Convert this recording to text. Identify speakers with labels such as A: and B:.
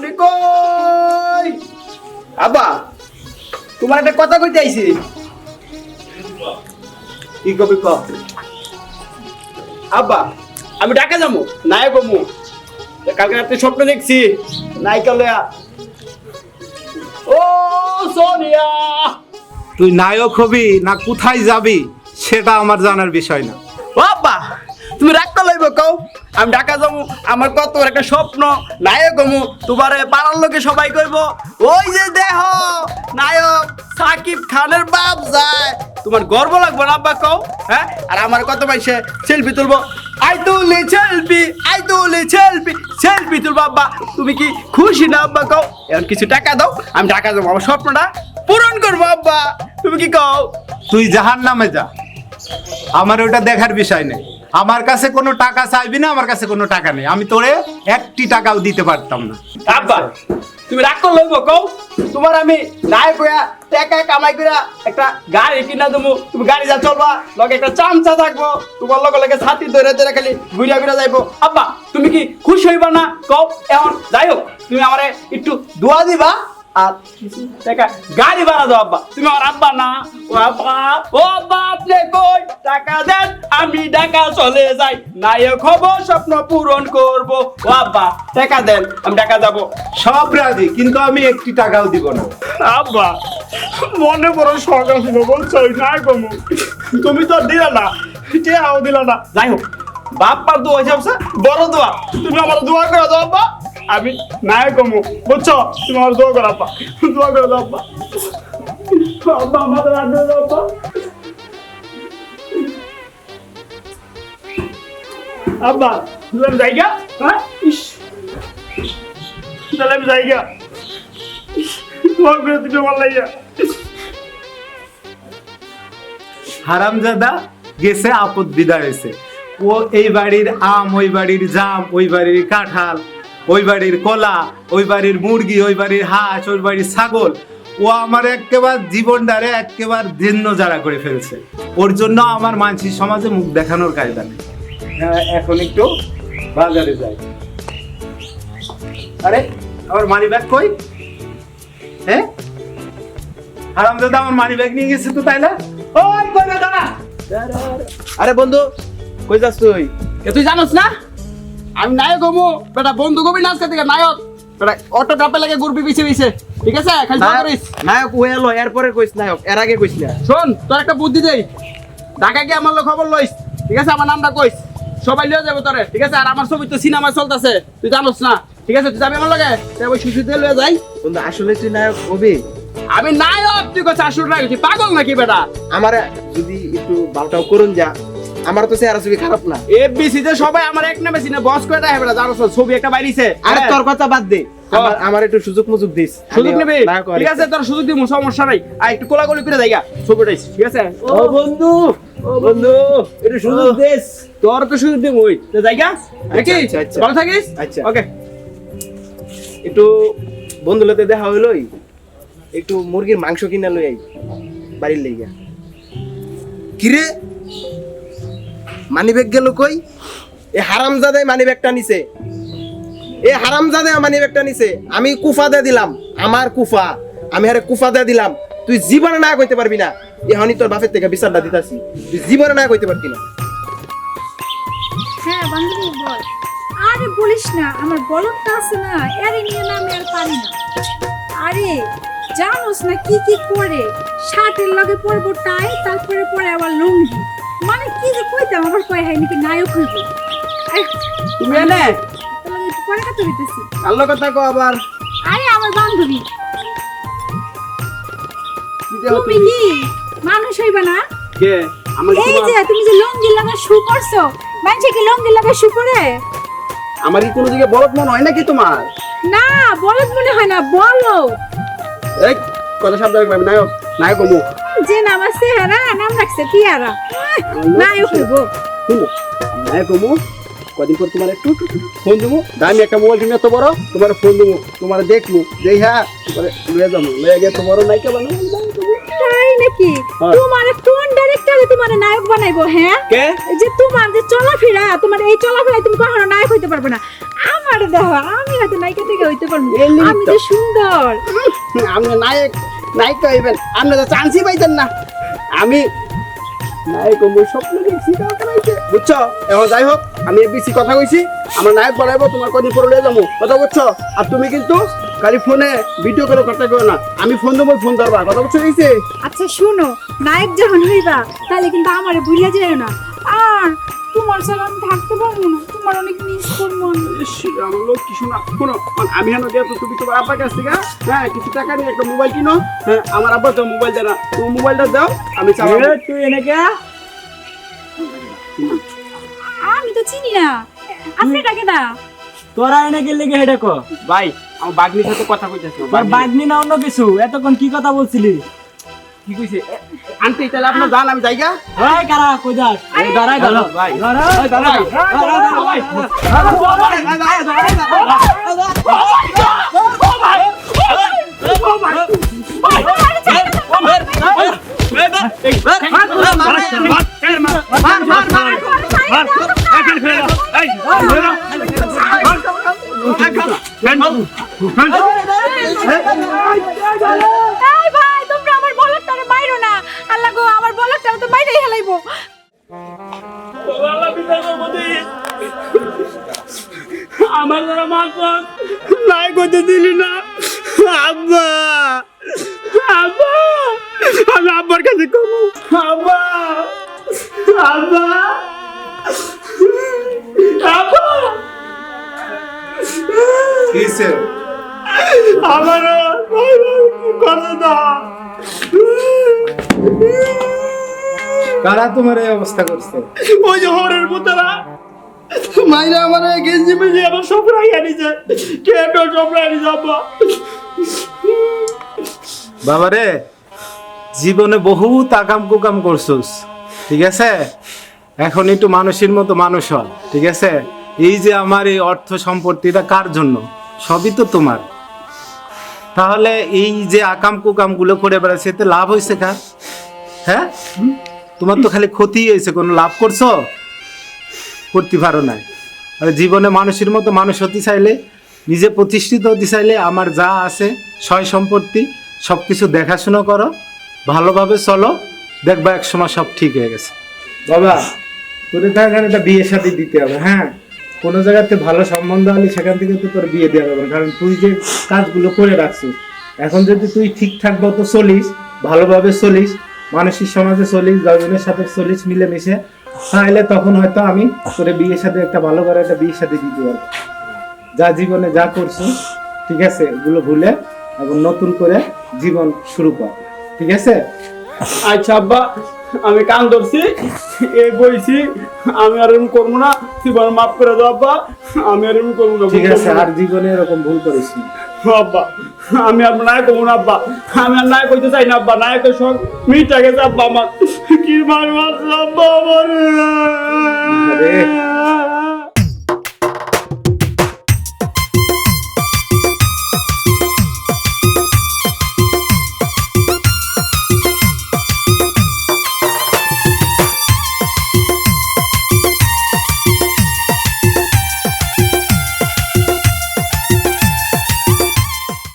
A: আপনি কই? আব্বা তোমার একটা কথা কইতে আইছি। কি কবি ক? আব্বা আমি ঢাকা যাব নায়ক হমু কালকে রাতে স্বপ্ন দেখছি নায়িকা লয়া। ও সোনিয়া!
B: তুই নায়ক হবি না কোথায় যাবি সেটা আমার জানার বিষয় না।
A: বাবা তুমি রাগ করলাইব কও। আমি ঢাকা যাব, আমার কত একটা স্বপ্ন। নায়ক হমু, তোমার পাড়ার লোকে সবাই কইব, ওই যে দেহ নায়ক সাকিব খানের বাপ যায়। তোমার গর্ব লাগবে না, আব্বা, কও? হ্যাঁ? আর আমার কত পাইছে সেলফি তুলবো। আই তুলি সেলফি, আই তুলি সেলফি সেলফি তুলবো, আব্বা। তুমি কি খুশি না, আব্বা, কও? এখন কিছু টাকা দাও, আমি ঢাকা যাব। আমার স্বপ্নটা পূরণ করব, আব্বা। তুমি কি কও?
B: তুই জাহান নামে যা। আমার ওটা দেখার বিষয় নেই। আমার কাছে কোনো টাকা চাইবি না, আমার কাছে কোনো টাকা নেই। আমি তোরে একটি টাকাও দিতে পারতাম না।
A: আব্বা, তুমি রাগ করলে কও। তোমার আমি নায়ক হইয়া টাকা কামাই কইরা একটা গাড়ি কিনা দেবো তুমি গাড়ি যা চলবা, লগে একটা চামচা থাকব। তোমার লগে লগে ছাতি ধরে ধরে খালি ঘুরিয়া ঘুরিয়া যাইবো। আব্বা, তুমি কি খুশি হইবা না? কও, এখন যাই হোক, তুমি আমারে একটু দোয়া দিবা। আর টাকা গাড়ি ভাড়া দাও আব্বা। তুমি আমার আব্বা না? ও আব্বা ও আব্বা আপনি কই? টাকা দেন আমি ঢাকা চলে যাই। নায়ক হব স্বপ্ন পূরণ করব। ও আব্বা টাকা দেন আমি ঢাকা যাব।
B: সব রাজি কিন্তু আমি একটি টাকাও দিব না।
A: আব্বা মনে বড় শখ আছিল বলছো নাই কমু তুমি তো দিলা না টেহাও দিলা না। যাই হোক বাপ্পার দোয়া হিসাবছে বড় দোয়া তুমি আমার দোয়া করে দাও আব্বা। আমি নাই কমু বুঝছ? তুমি আমার দোয়া করো, আব্বা। দোয়া করে তুমি আমার লাইয়া
B: হারামজাদা গেছে, আপদ বিদায় হয়েছে। ও এই বাড়ির আম, ওই বাড়ির জাম, ওই বাড়ির কাঁঠাল। ওই বাড়ির কলা ওই বাড়ির মুরগি ওই বাড়ির হাঁস ওই বাড়ির ছাগল ও আমার একেবারে জীবনটারে একেবারে জীর্ণ যারা করে ফেলছে। ওর জন্য আমার মানসি সমাজে মুখ দেখানোর কায়দা নেই। হ্যাঁ, এখন একটু বাজারে যাই। আরে আমার মানি ব্যাগ কই? হ্যাঁ? হারামজাদা আমার মানি ব্যাগ নিয়ে গেছে তো তাই না ওই কই না দাঁড়া
A: আরে বন্ধু কই যাস তুই? এ তুই জানোস না? আমি নায়ক হব। বেটা বন্ধু কবি না আজকে থেকে নায়ক। বেটা অটো টাপে লাগে ঘুরবি পিছে পিছে। ঠিক আছে? খালি দোয়া করিস।
C: নায়ক ওয়ে এলো এরপরে কইস নায়ক এর আগে কইস না।
A: শোন তোর একটা বুদ্ধি দেই। ঢাকা গিয়ে আমার লোক খবর লইস। ঠিক আছে? আমার নামটা কইস। সবাই লিয়ে যাব তোরে। ঠিক আছে? আর আমার ছবি তো সিনেমা চলতেছে। তুই জানোস না। ঠিক আছে? তুই যাবি আমার লগে? তুই ওই শিশুতে লয়ে যাই।
C: বন্ধু আসলে তুই নায়ক হবি?
A: আমি নায়ক? তুই কইছ আসল নায়ক? তুই পাগল নাকি বেটা?
C: আমার যদি একটু বালটাও করুন যা। আমার তো চেহারা ছবি খারাপ না।
A: এফবিসি তে সবাই আমার এক নামে চিনে বস করে দেয় বেটা জানোস না, ছবি একটা বাইরিছে।
C: আরে তোর কথা বাদ দে। আমার আমার একটু সুযোগ মুযোগ দিস।
A: সুযোগ নেবে? ঠিক আছে তোর সুযোগ দিব সমস্যা নাই। আর একটু কোলাকুলি করে যাইগা ছবিটাই ঠিক আছে?
C: ও বন্ধু ও বন্ধু একটু সুযোগ দিস।
A: তোর তো সুযোগ দিব ওই তো যাইগা? নাকি
C: আচ্ছা, আচ্ছা।
A: ভালো থাকিস?
C: আচ্ছা।
A: ওকে।
C: একটু বন্ধু লতে দেখা হইলই একটু মুরগির মাংস কিনা লই আই বাড়ির লেগা কিরে? মানি ব্যাগ গেল কই? এ হারামজাদে মানি ব্যাগটা নিছে। এ হারামজাদে মানি ব্যাগটা নিছে। আমি কুফা দে দিলাম, আমার কুফা। আমি আরে কুফা দে দিলাম। তুই জীবনে না কইতে পারবি না। এখনই তোর বাপের থেকে বিচারটা দিতাছি। তুই জীবনে না কইতে পারবি না।
D: হ্যাঁ বান্ধবী, বল। আরে বলিস না, আমার বলদটা আছে না, এর নিয়ে না আমি আর পারি না। আরে, জানোস না কি কি করে? শার্টের লগে পরবো টাই, তারপরে পরে আবার লুঙ্গি। মানে কি যে কইতাম আবার কয় হয় নাকি নায়ক হইব।
A: তুমি এনে
D: একটু পরে কথা হইতেছি
A: আল্লাহ কথা কো আবার?
D: আরে আমার বান্ধবী। তুমি কি? মানুষ হইবা না?
A: কে? আমার
D: এই যে তুমি যে লুঙ্গি লাগা শু করছ মানুষে কি লুঙ্গি লাগা শু করে?
A: আমার কি কোনো দিকে বলত মনে হয় নাকি তোমার?
D: না বলদ মনে হয় না বলো
A: এই কথা শব্দ রাখবে নায়ক নায়ক হব।
D: যে নাম আছে হারা নাম রাখছে টিয়ারা নায়ক হইব
A: শুনো নায়ক কদিন পর তোমার একটু ফোন দেবো দামি একটা মোবাইল কিনে এত বড় তোমার ফোন দেবো তোমার দেখব যে হ্যাঁ লয়ে যাব লয়ে গিয়ে তো নায়িকা বানাবো
D: তাই নাকি। তোমার কোন ডাইরেক্টরে তোমার নায়ক বানাইবো হ্যাঁ? এই যে তোমার যে চলাফেরা তোমার এই চলাফেরায় তুমি কখনো নায়ক হইতে পারবে না। আমার দেখো আমি হয়তো নায়িকা থেকে হইতে পারব আমি
A: তো।
D: সুন্দর।
A: আপনি নায়ক। নায়ক হইবেন আপনি তো চান্সই পাইতেন না। আমি নায়ক হব স্বপ্ন দেখছি বুঝছ? এখন যাই হোক, আমি এবিসি কথা কইছি, আমরা নায়ক বানাইবো, তোমার কদিন পরে লয়ে যাব। কথা বুঝছ? আর তুমি কিন্তু খালি ফোনে ভিডিও করে কথা কো না। আমি ফোন দেবো, ফোন ধরবা। কথা বুঝছ গেছে
D: আচ্ছা শুনো, নায়ক যখন হইবা, তাহলে কিন্তু আমারে ভুলিয়া যেও না। আর তোমার ছাড়া আমি থাকতে পারব না। তোমার অনেক মিস করব আমি।
A: কিছু না শোনো আমি হেন দিয়ে তো তুমি তোমার আব্বার কাছ থেকে হ্যাঁ কিছু টাকা নিয়ে একটা মোবাইল কিনো হ্যাঁ আমার আব্বা তো মোবাইল দেয় না। তুমি মোবাইলটা দাও আমি চালাবো।
E: তুই এনেকে
D: আমি তো চিনি না। আপনি ডাকে না
E: তোরা এনে গেলে গে হেডে কো?
A: ভাই আমার বাগনির সাথে কথা কইতেছি।
E: বাগনি না অন্য কিছু? এতক্ষণ কি কথা বলছিলি?
A: কি কইছে আন্টি তাহলে আপনার জান আমি জায়গা
E: ওই কারা কই যাস এই দাঁড়াই দাঁড়া
A: ভাই
E: দাঁড়া
A: ভাই দাঁড়াই
D: এই আমার
A: কর নাই করতে দিলি না। আব্বা। আব্বা। আমি আব্বার কাছে কমু আব্বা। আব্বা। আব্বা।
B: কিসে
A: আমার কথা দাও
B: কারা তোমার এই অবস্থা করছে?
A: ওই যে হরের পুতরা। মাইরা আমার গেঞ্জি মেঞ্জি আমার সব রাই আনিছে। কে তো সব রাই আব্বা?
B: বাবারে, জীবনে বহুত আকাম কুকাম করছুস, ঠিক আছে? এখন একটু মানুষের মতো মানুষ হল ঠিক আছে? এই যে আমার এই অর্থ সম্পত্তিটা কার জন্য? সবই তো তোমার। তাহলে এই যে আকাম কুকামগুলো করে বেড়াচ্ছে লাভ হয়েছে কার? হ্যাঁ? তোমার তো খালি ক্ষতি হয়েছে, কোনো লাভ করছ? করতে পারো না জীবনে মানুষের মতো মানুষ হতে চাইলে, নিজে প্রতিষ্ঠিত হতে চাইলে আমার যা আছে, সয় সম্পত্তি সব কিছু দেখাশোনা করো, ভালোভাবে চলো, দেখবা এক সময় সব ঠিক হয়ে গেছে বাবা, তোদের তো এখানে একটা বিয়ে শাদী দিতে হবে হ্যাঁ কোনো জায়গাতে ভালো সম্বন্ধ হলে সেখান থেকে তো তোর বিয়ে দেওয়া না। কারণ তুই যে কাজগুলো করে রাখছিস, এখন যদি তুই ঠিকঠাক মতো চলিস, ভালোভাবে চলিস মানসিক সমাজে চলিস দশজনের সাথে চলিস, মিলেমিশে তাহলে তখন হয়তো আমি তোর বিয়ের সাথে একটা ভালো করে একটা বিয়ের সাথে দিতে পারব। যা জীবনে যা করছ ঠিক আছে এগুলো ভুলে এবং নতুন করে জীবন শুরু কর ঠিক আছে?
A: আচ্ছা আব্বা আমি কান ধরছি এই বইছি আমি আর এরকম করব না তুই বড় মাফ করে দাও আব্বা আমি আর এরকম করব না
B: ঠিক আছে আর জীবনে এরকম ভুল করিস না।
A: আব্বা আমি আর নায়ক হব না আব্বা আমি আর নায়ক হইতে চাই না আব্বা নায়কের সব মিটা গেছে আব্বা আমার। কি মার মারছে আব্বা আমার
B: আরে।